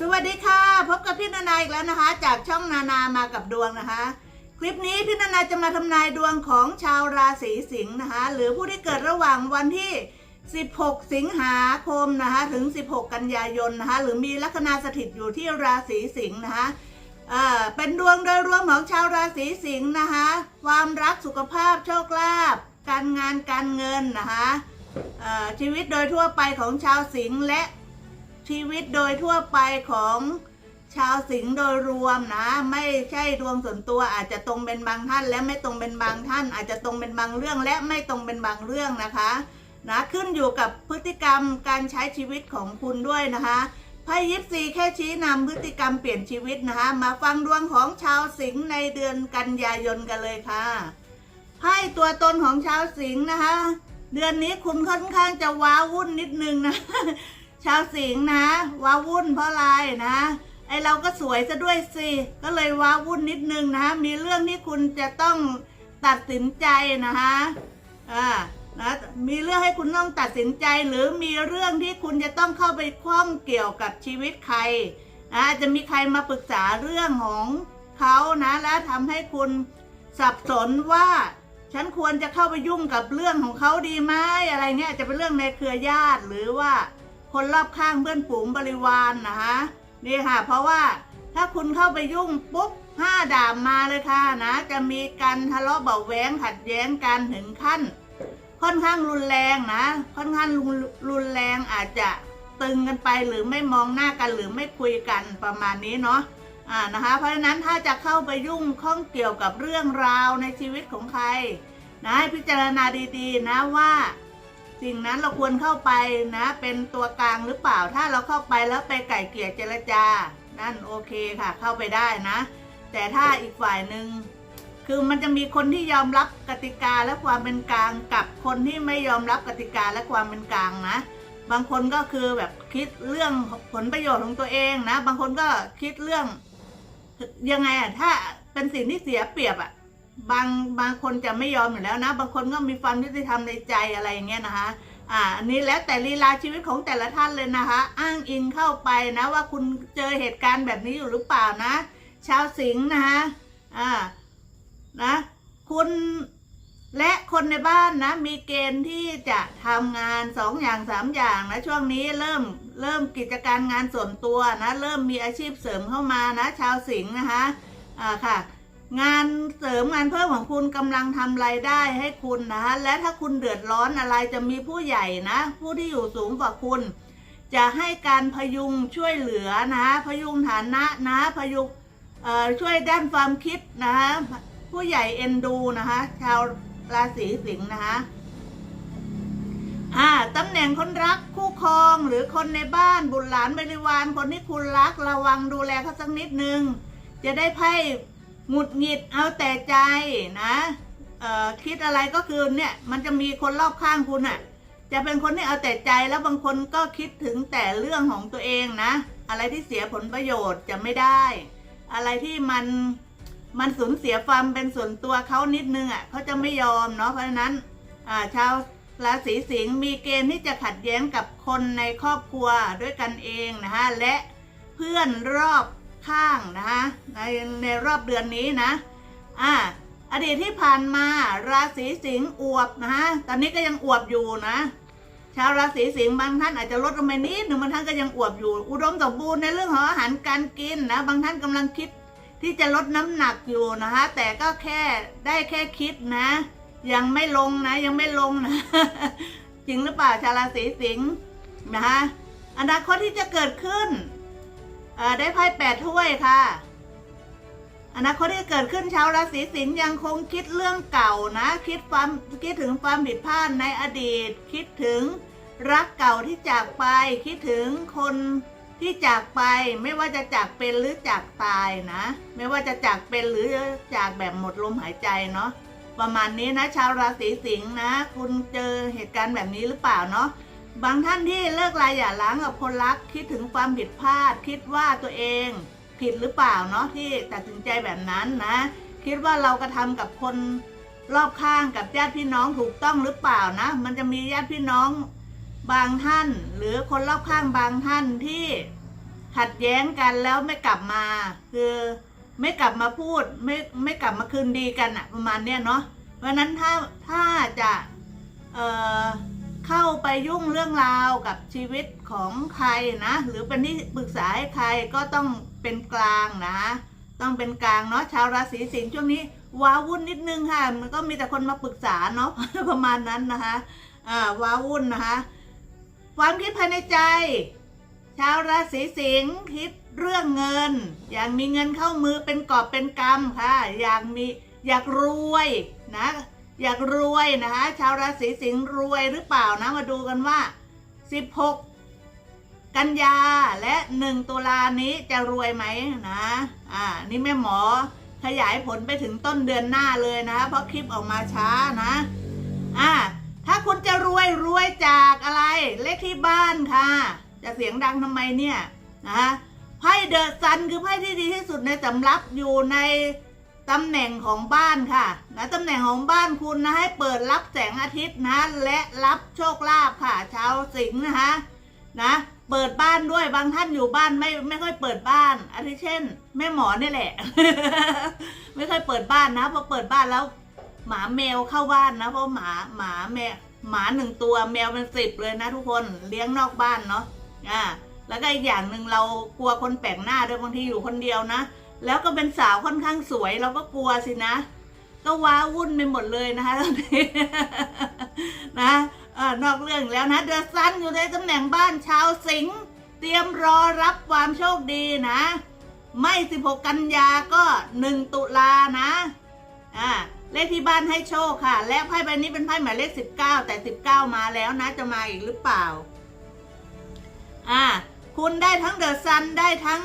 สวัสดีค่ะ พบกับพี่นานาอีกแล้วนะคะ จากช่องนานามากับดวงนะคะ คลิปนี้พี่นานาจะมาทำนายดวงของชาวราศีสิงห์นะคะ หรือผู้ที่เกิดระหว่างวันที่ 16 สิงหาคมนะคะ ถึง 16 กันยายนนะคะ หรือมีลัคนาสถิตอยู่ที่ราศีสิงห์นะคะอ่าเป็นดวงโดยรวมของชาวราศีสิงห์นะคะ ความรักสุขภาพโชคลาภการงานการเงินนะคะชีวิตโดยทั่วไปของชาวสิงห์และ ชีวิตโดยทั่วไปของชาวสิงห์โดยรวมนะ ไม่ใช่ดวงส่วนตัวอาจจะตรงเป็นบางท่านและไม่ตรงเป็นบางท่าน อาจจะตรงเป็นบางเรื่องและไม่ตรงเป็นบางเรื่องนะคะนะขึ้นอยู่กับพฤติกรรมการใช้ชีวิตของคุณด้วยนะคะไพ่ยิปซีแค่ชี้นำพฤติกรรมเปลี่ยนชีวิตนะคะ มาฟังดวงของชาวสิงห์ในเดือนกันยายนกันเลยค่ะไพ่ตัวตนของชาวสิงห์นะคะ เดือนนี้คุณค่อนข้างจะว้าวุ่นนิดนึงนะ ชาวสิงห์นะ ว้าวุ่นเพราะอะไรนะ ไอเราก็สวยซะด้วยสิ ก็เลยว้าวุ่นนิดนึงนะ มีเรื่องที่คุณจะต้องตัดสินใจนะคะอ่านะมีเรื่องให้คุณต้องตัดสินใจหรือมีเรื่องที่คุณจะต้องเข้าไปข้องเกี่ยวกับชีวิตใครนะจะมีใครมาปรึกษาเรื่องของเขานะ และทำให้คุณสับสนว่า ฉันควรจะเข้าไปยุ่งกับเรื่องของเขาดีไหมอะไรเงี้ยจะเป็นเรื่องในเครือญาติหรือว่า คนรอบข้างเพื่อนฝูงบริวารนนะคะนี่ค่ะ เพราะว่าถ้าคุณเข้าไปยุ่งปุ๊บห้าดาบมาเลยค่ะนะ จะมีการทะเลาะเบาแหวงขัดแย้งกันถึงขั้น ค่อนข้างรุนแรงนะ ค่อนข้างรุนรุนแรงอาจจะตึงกันไปหรือไม่มองหน้ากันหรือไม่คุยกันประมาณนี้เนาะอ่านะคะ เพราะฉะนั้นถ้าจะเข้าไปยุ่งข้องเกี่ยวกับเรื่องราวในชีวิตของใครนะให้พิจารณาดีๆนะว่า สิ่งนั้นเราควรเข้าไปนะ เป็นตัวกลางหรือเปล่า ถ้าเราเข้าไปแล้วไปไก่เกลี่ยเจรจา นั่นโอเคค่ะ เข้าไปได้นะ แต่ถ้าอีกฝ่ายหนึ่งคือมันจะมีคนที่ยอมรับกติกาและความเป็นกลางกับคนที่ไม่ยอมรับกติกาและความเป็นกลางนะ บางคนก็คือแบบคิดเรื่องผลประโยชน์ของตัวเองนะ บางคนก็คิดเรื่องยังไงอะถ้าเป็นสิ่งที่เสียเปรียบอะ บางบางคนจะไม่ยอมอยู่แล้วนะ บางคนก็มีความยุติธรรมในใจอะไรอย่างเงี้ยนะคะ อ่า อันนี้แล้วแต่ลีลาชีวิตของแต่ละท่านเลยนะคะ อ้างอิงเข้าไปนะว่าคุณเจอเหตุการณ์แบบนี้อยู่หรือเปล่านะ ชาวสิงห์นะคะอ่านะคุณและคนในบ้านนะ มีเกณฑ์ที่จะทำงานสองอย่างสามอย่างนะ ช่วงนี้เริ่มเริ่มกิจการงานส่วนตัวนะ เริ่มมีอาชีพเสริมเข้ามานะ ชาวสิงห์นะคะอ่าค่ะ งานเสริมงานเพิ่มของคุณกำลังทำรายได้ให้คุณนะและถ้าคุณเดือดร้อนอะไรจะมีผู้ใหญ่นะ ผู้ที่อยู่สูงกว่าคุณ จะให้การพยุงช่วยเหลือนะพยุงฐานะนะพยุงช่วยด้านความคิดนะผู้ใหญ่เอ็นดูนะคะชาวราศีสิงห์นะคะอ่าตำแหน่งคนรักคู่ครองหรือคนในบ้านบุตรหลานบริวารคนที่คุณรักระวังดูแลเขาสักนิดนึง จะได้ไพ่ หงุดหงิดเอาแต่ใจนะคิดอะไรก็คือเนี่ยมันจะมีคนรอบข้างคุณอะ่ะ จะเป็นคนที่เอาแต่ใจแล้วบางคนก็คิดถึงแต่เรื่องของตัวเองนะ อะไรที่เสียผลประโยชน์จะไม่ได้ อะไรที่มันมันสูญเสียความเป็นส่วนตัวเขานิดนึงอะ่ะเขาจะไม่ยอมเนาะเพราะฉะนั้นอ่าชาวราศีสิงห์มีเกณฑ์ที่จะขัดแย้งกับคนในครอบครัวด้วยกันเองนะคะและเพื่อนรอบ ข้างนะคะในในรอบเดือนนี้นะ อ่า อดีตที่ผ่านมาราศีสิงห์อวบนะฮะ ตอนนี้ก็ยังอวบอยู่นะ ชาวราศีสิงห์บางท่านอาจจะลดลงไปนิดหนึ่งบางท่านก็ยังอวบอยู่ อุดมสมบูรณ์ในเรื่องของอาหารการกินนะ บางท่านกำลังคิดที่จะลดน้ำหนักอยู่นะคะ แต่ก็แค่ได้แค่คิดนะ ยังไม่ลงนะ ยังไม่ลงนะ จริงหรือเปล่าชาวราศีสิงห์นะคะอนาคตที่จะเกิดขึ้น ได้ไพ่แปดถ้วยค่ะอนาคตที่เกิดขึ้นชาวราศีสิงห์ยังคงคิดเรื่องเก่านะ คิดความคิดถึงความผิดพลาดในอดีต คิดถึงรักเก่าที่จากไป คิดถึงคนที่จากไปไม่ว่าจะจากเป็นหรือจากตายนะ ไม่ว่าจะจากเป็นหรือจากแบบหมดลมหายใจเนาะประมาณนี้นะ ชาวราศีสิงห์นะ คุณเจอเหตุการณ์แบบนี้หรือเปล่าเนาะ บางท่านที่เลิกลาอย่าล้างกับคนรักคิดถึงความผิดพลาด คิดว่าตัวเองผิดหรือเปล่าเนาะที่ตัดสินใจแบบนั้นนะ คิดว่าเรากระทำกับคนรอบข้างกับญาติพี่น้องถูกต้องหรือเปล่านะ มันจะมีญาติพี่น้องบางท่าน หรือคนรอบข้างบางท่านที่ขัดแย้งกันแล้วไม่กลับมา คือไม่กลับมาพูดไม่ไม่กลับมาคืนดีกันอะประมาณเนี้ยเนาะเพราะฉะนั้นถ้าถ้าจะเอ่อ เข้าไปยุ่งเรื่องราวกับชีวิตของใครนะ หรือเป็นที่ปรึกษาให้ใครก็ต้องเป็นกลางนะ ต้องเป็นกลางเนาะชาวราศีสิงห์ช่วงนี้ว้าวุ่นนิดนึงค่ะ มันก็มีแต่คนมาปรึกษาเนาะประมาณนั้นนะคะอ่าว้าวุ่นนะคะ ความคิดภายในใจ ชาวราศีสิงห์คิดเรื่องเงิน อยากมีเงินเข้ามือเป็นกอบเป็นกำค่ะ อยากมีอยากรวยนะ อยากรวยนะคะ ชาวราศีสิงห์รวยหรือเปล่านะ มาดูกันว่า 16 กันยาและ 1 ตุลานี้จะรวยไหมนะ อ่า นี่แม่หมอขยายผลไปถึงต้นเดือนหน้าเลยนะ เพราะคลิปออกมาช้านะ อ่า ถ้าคุณจะรวยรวยจากอะไร เลขที่บ้านค่ะ จะเสียงดังทำไมเนี่ย นะไพ่เดอะซันคือไพ่ที่ดีที่สุดในสำรับอยู่ใน ตำแหน่งของบ้านค่ะนะตำแหน่งของบ้านคุณนะให้เปิดรับแสงอาทิตย์นะ และรับโชคลาภค่ะ ชาวสิงห์นะคะนะเปิดบ้านด้วยบางท่านอยู่บ้านไม่ไม่ค่อยเปิดบ้านอาทิเช่น แม่หมอนี่แหละ ไม่ค่อยเปิดบ้านนะพอเปิดบ้านแล้ว หมาแมวเข้าบ้านนะ เพราะหมาหมาแมวหมาหนึ่งตัวแมวเป็นสิบเลยนะทุกคนเลี้ยงนอกบ้านเนาะอ่าแล้วก็อีกอย่างหนึ่งเรากลัวคนแปลกหน้าด้วยบางทีอยู่คนเดียวนะ แล้วก็เป็นสาวค่อนข้างสวยเราก็กลัวสินะ ก็ว้าวุ่นไปหมดเลยนะคะตอนนี้นะอนอกเรื่องแล้วนะเดือดซันอยู่ในตำแหน่งบ้านชาวสิงห์เตรียมรอรับความโชคดีนะ ไม่ 16 กันยาก็ 1 ตุลานะอ่าเลขที่บ้านให้โชคค่ะ และไพ่ใบนี้เป็นไพ่หมายเลข 19 แต่ 19 มาแล้วนะจะมาอีกหรือเปล่าอ่าคุณได้ทั้งเดอะซันได้ทั้ง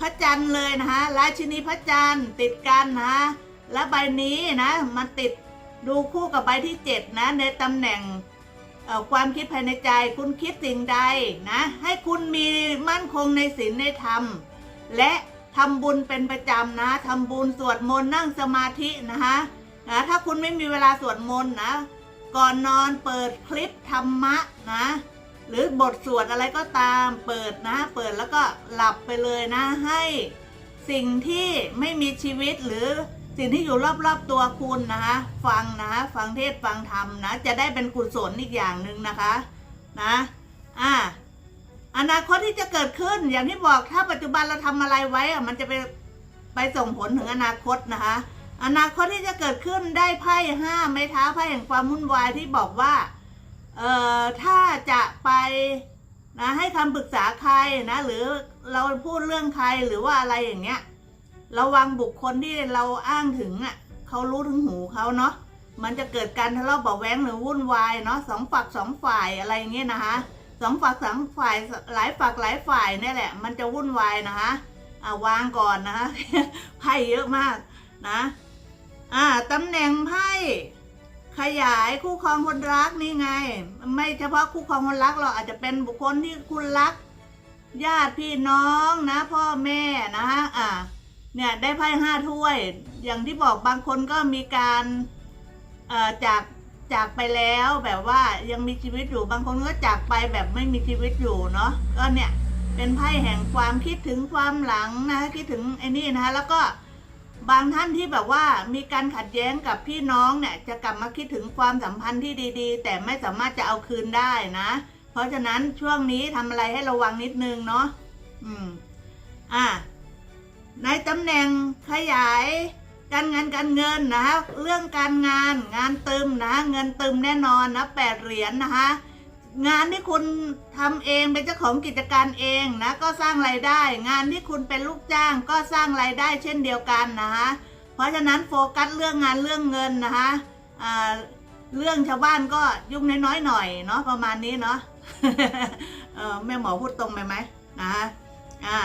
พระจันทร์เลยนะคะราชินีพระจันทร์ติดกันนะและใบนี้นะมันติดดูคู่กับใบที่ 7 นะ ในตำแหน่งความคิดภายในใจคุณคิดสิ่งใดนะ ให้คุณมีมั่นคงในศีลในธรรม และทำบุญเป็นประจำนะทำบุญสวดมนต์นั่งสมาธินะคะนะถ้าคุณไม่มีเวลาสวดมนต์นะ ก่อนนอนเปิดคลิปธรรมะนะ หรือบทสวดอะไรก็ตามเปิดนะ เปิดแล้วก็หลับไปเลยนะ ให้สิ่งที่ไม่มีชีวิตหรือสิ่งที่อยู่รอบๆตัวคุณนะคะฟังนะฟังเทศฟังธรรมนะ จะได้เป็นกุศลอีกอย่างหนึ่งนะคะนะอ่าอนาคตที่จะเกิดขึ้นอย่างที่บอกถ้าปัจจุบันเราทำอะไรไว้อะมันจะไปไปส่งผลถึงอนาคตนะคะ อนาคตที่จะเกิดขึ้นได้ไพ่ห้าไม้เท้าไพ่แห่งความวุ่นวายที่บอกว่า เอ่อถ้าจะไปนะให้คำปรึกษาใครนะ หรือเราพูดเรื่องใครหรือว่าอะไรอย่างเงี้ยระวังบุคคลที่เราอ้างถึงอะเขารู้ถึงหูเขาเนาะมันจะเกิดการทะเลาะเบาะแว้งหรือวุ่นวายเนาะสองฝักสองฝ่ายอะไรอย่างเงี้ยนะคะสองฝักสองฝ่ายหลายฝักหลายฝ่ายนี่แหละ มันจะวุ่นวายนะคะอ่าวางก่อนนะคะไพ่เยอะมากนะ อ่าตำแหน่งไพ่ ขยายคู่ครองคนรักนี่ไง ไม่เฉพาะคู่ครองคนรักหรอกอาจจะเป็นบุคคลที่คุณรัก ญาติพี่น้องนะ พ่อแม่นะฮะอ่าเนี่ยได้ไพ่ห้าถ้วย อย่างที่บอกบางคนก็มีการเอ่อจากจากไปแล้วแบบว่ายังมีชีวิตอยู่บางคนก็จากไปแบบไม่มีชีวิตอยู่เนาะก็เนี่ยเป็นไพ่แห่งความคิดถึงความหลังนะคิดถึงไอ้นี่นะคะแล้วก็ บางท่านที่แบบว่ามีการขัดแย้งกับพี่น้องเนี่ย จะกลับมาคิดถึงความสัมพันธ์ที่ดีๆ แต่ไม่สามารถจะเอาคืนได้นะ เพราะฉะนั้นช่วงนี้ทำอะไรให้ระวังนิดนึงเนาะอืม อ่า ในตำแหน่งขยายการงานการเงินนะคะเรื่องการงานงานตึมนะ เงินตึมแน่นอนนะแปดเหรียญนะคะ งานที่คุณทำเองเป็นเจ้าของกิจการเองนะก็สร้างรายได้ งานที่คุณเป็นลูกจ้างก็สร้างรายได้เช่นเดียวกันนะคะเพราะฉะนั้นโฟกัสเรื่องงานเรื่องเงินนะคะเรื่องชาวบ้านก็ยุ่งน้อยๆหน่อยเนาะประมาณนี้เนาะแม่หมอพูดตรงไปไหมนะคะอ่า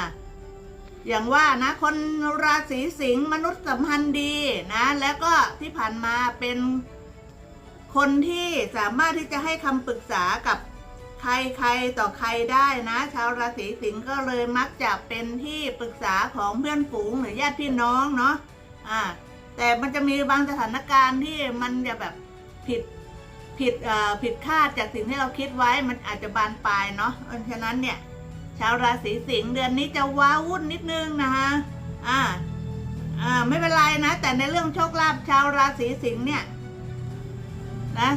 อย่างว่านะคนราศีสิงห์มนุษย์สัมพันธ์ดีนะแล้วก็ที่ผ่านมาเป็น คนที่สามารถที่จะให้คำปรึกษากับใครใครต่อใครได้นะ ชาวราศีสิงห์ก็เลยมักจะเป็นที่ปรึกษาของเพื่อนฝูงหรือญาติพี่น้องเนาะอ่าแต่มันจะมีบางสถานการณ์ที่มันจะแบบผิดผิดเอ่อผิดคาดจากสิ่งที่เราคิดไว้มันอาจจะบานปลายเนาะเพราะฉะนั้นเนี่ย ชาวราศีสิงห์เดือนนี้จะว้าวุ่นนิดนึงนะคะอ่าอ่าไม่เป็นไรนะ แต่ในเรื่องโชคลาภชาวราศีสิงห์เนี่ย นะ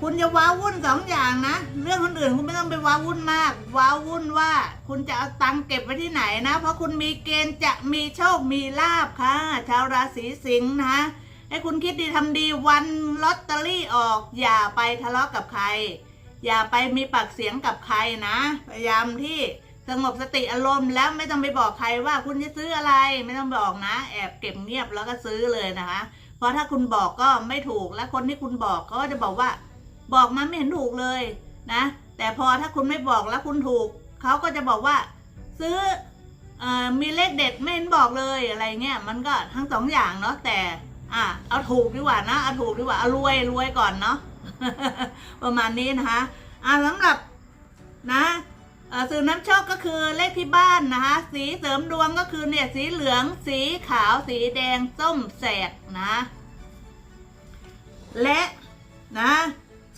คุณจะว้าวุ่นสองอย่างนะเรื่องคนอื่นคุณไม่ต้องไปว้าวุ่นมาก ว้าวุ่นว่า คุณจะเอาตังค์เก็บไว้ที่ไหนนะ เพราะคุณมีเกณฑ์จะมีโชคมีลาบค่ะ ชาวราศีสิงห์นะให้คุณคิดดีทำดีวันลอตเตอรี่ออก อย่าไปทะเลาะกับใคร อย่าไปมีปากเสียงกับใครนะ พยายามที่สงบสติอารมณ์แล้วไม่ต้องไปบอกใครว่าคุณจะซื้ออะไรไม่ต้องบอกนะ แอบเก็บเงียบแล้วก็ซื้อเลยนะคะ เพราะถ้าคุณบอกก็ไม่ถูกและคนที่คุณบอกก็จะบอกว่า บอกมาไม่เห็นถูกเลยนะแต่พอถ้าคุณไม่บอกแล้วคุณถูกเขาก็จะบอกว่า ซื้อออมีเลขเด็ดไม่เห็นบอกเลยอะไรเงี้ยมันก็ทั้งสองอย่างเนาะแต่อะเอาถูกดีกว่านะเอาถูกดีกว่าเอารวยรวยก่อนเนาะประมาณนี้นะคะอะสำหรับนะ สื่อน้ำโชคก็คือเลขที่บ้านนะคะ สีเสริมดวงก็คือเนี่ยสีเหลือง สีขาว สีแดง ส้มแสดนะ และนะ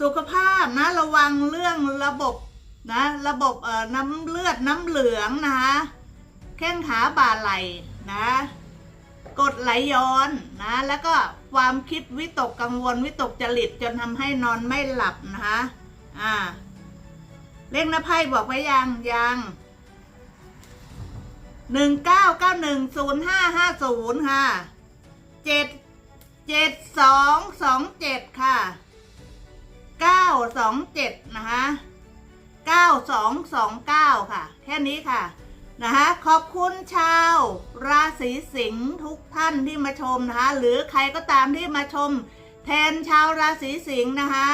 สุขภาพนะระวังเรื่องระบบนะ ระบบเอ่อน้ำเลือดน้ำเหลืองนะคะแข้งขาบ่าไหลนะกดไหลย้อนนะ แล้วก็ความคิดวิตกกังวลวิตกจริตจนทำให้นอนไม่หลับนะคะอ่า เลขหน้าไพ่บอกไว้ยังยังหนึ่งเก้าเก้าหนึ่งศูนย์ห้าห้าศูนย์ค่ะเจ็ดเจ็ดสองสองเจ็ดค่ะเก้าสองเจ็ดนะคะเก้าสองสองเก้าค่ะ แค่นี้ค่ะนะคะขอบคุณชาว ราศีสิงห์ทุกท่านที่มาชมนะคะ หรือใครก็ตามที่มาชม แทนชาวราศีสิงห์นะคะ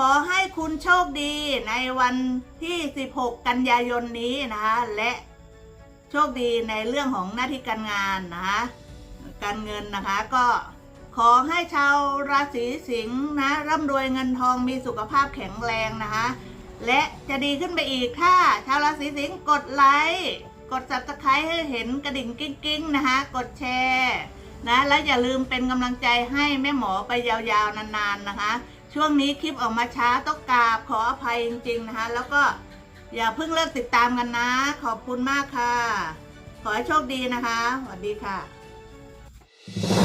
ขอให้คุณโชคดีในวันที่ 16 กันยายนนี้นะคะและโชคดีในเรื่องของหน้าที่การงานนะคะการเงินนะคะก็ขอให้ชาวราศีสิงห์นะร่ำรวยเงินทองมีสุขภาพแข็งแรงนะคะ และจะดีขึ้นไปอีกถ้าชาวราศีสิงห์กดไลค์กด subscribe ให้เห็นกระดิ่งกิ้งๆนะคะ กดแชร์นะและอย่าลืมเป็นกำลังใจให้แม่หมอไปยาวๆนานๆนะคะ ช่วงนี้คลิปออกมาช้าต้องกราบขออภัยจริง ๆ นะคะ แล้วก็อย่าเพิ่งเลิกติดตามกันนะ ขอบคุณมากค่ะ ขอให้โชคดีนะคะ สวัสดีค่ะ